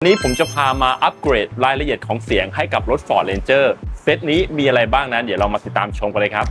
วันนี้ผมจะพามาอัปเกรดรายละเอียดของเสียงให้กับรถ Ford Ranger เซตนี้มีอะไรบ้างนั้น เดี๋ยวเรามาติดตามชมกันเลยครับ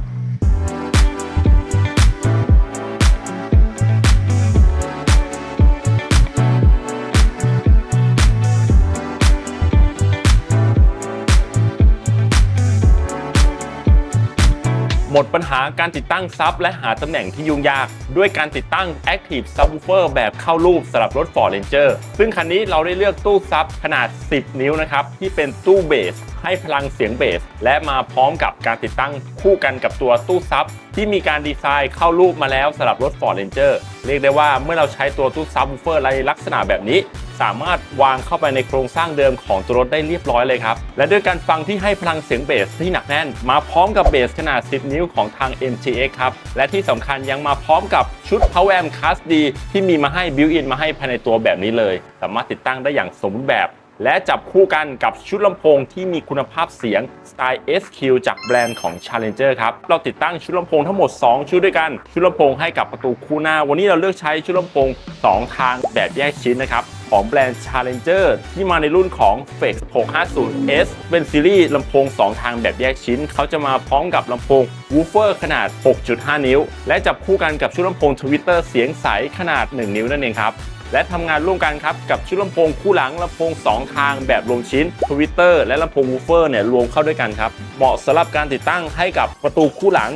หมดปัญหาการติดตั้งซับและหาตำแหน่งที่ยุ่งยาก ด้วยการติดตั้ง Active Subwoofer แบบเข้ารูปสำหรับรถ Ford Ranger ซึ่งคันนี้เราได้เลือกตู้ซับขนาด 10 นิ้วนะครับ ที่เป็นตู้เบส ให้พลังเสียงเบส และมาพร้อมกับการติดตั้งคู่กันกับตัวตู้ซับที่มีการดีไซน์เข้ารูปมาแล้วสำหรับรถ Ford Ranger เรียกได้ว่าเมื่อเราใช้ตัวตู้ซับวูเฟอร์ในลักษณะแบบนี้ สามารถวางเข้าไปในโครงสร้างเดิมของตัวรถได้เรียบร้อยเลยครับ และด้วยการฟังที่ให้พลังเสียงเบสที่หนักแน่น มาพร้อมกับเบสขนาด 10 นิ้วของทาง MTX ครับ และที่สำคัญยังมาพร้อมกับชุด Power Amp Class D ที่มีมาให้ built-in มาให้ภายในตัวแบบนี้เลย สามารถติดตั้งได้อย่างสมบูรณ์แบบ และจับคู่กันกับชุดลำโพงที่มีคุณภาพเสียงสไตล์ SQ จากแบรนด์ของ Challenger ครับ เราติดตั้งชุดลำโพงทั้งหมด 2 ชุดด้วยกัน ชุดลำโพงให้กับประตูคู่หน้า วันนี้เราเลือกใช้ชุดลำโพง 2 ทางแบบแยกชิ้นนะครับ ของแบรนด์ Challenger ที่มาในรุ่นของ f e x 650S เป็นซีรีส์ลำโพง 2 ทางแบบแยกชิ้น เขาจะมาพร้อมกับลำโพง Woofer ขนาด 6.5 นิ้ว และจับคู่กันกับชุดลำโพง Twitter เสียงใสขนาด 1 นิ้วนั่นเองครับ และทำงานร่วมกันครับกับชุดลำโพงคู่หลังลำโพง 2 ทางแบบรวมชิ้น Twitter และลำโพง Woofer เนี่ยรวมเข้าด้วยกันครับ เหมาะสำหรับการติดตั้งให้กับประตูคู่หลัง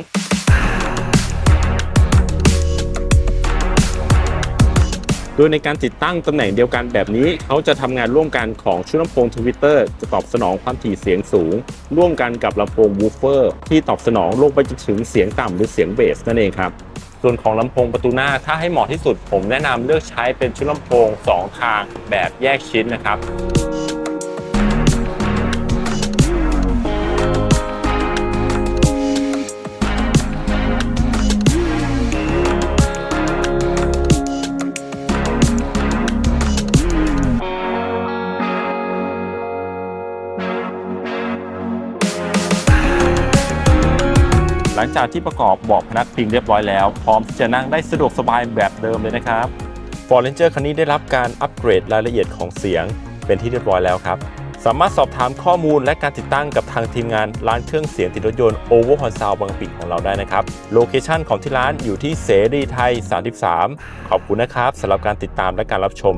โดยในการติดตั้งตำแหน่งเดียวกันแบบนี้ เขาจะทำงานร่วมกันของชุดลำโพงทวิตเตอร์จะตอบสนองความถี่เสียงสูง ร่วมกันกับลำโพงวูเฟอร์ที่ตอบสนองลงไปจนถึงเสียงต่ำหรือเสียงเบสนั่นเองครับ ส่วนของลำโพงประตูหน้าถ้าให้เหมาะที่สุด ผมแนะนำเลือกใช้เป็นชุดลำโพง 2 ทางแบบแยกชิ้นนะครับ หลังจากที่ประกอบเบาะพนักพิงเรียบร้อยแล้ว พร้อมที่จะนั่งได้สะดวกสบายแบบเดิมเลยนะครับ Ford Ranger คันนี้ได้รับการอัปเกรดรายละเอียดของเสียงเป็นที่เรียบร้อยแล้วครับ สามารถสอบถามข้อมูลและการติดตั้งกับทางทีมงานร้านเครื่องเสียงติดรถยนต์ Over h o n s o u n d บางปีของเราได้นะครับ โลเคชันของที่ร้านอยู่ที่เสรีไทย 33 ขอบคุณนะครับสำหรับการติดตามและการรับชม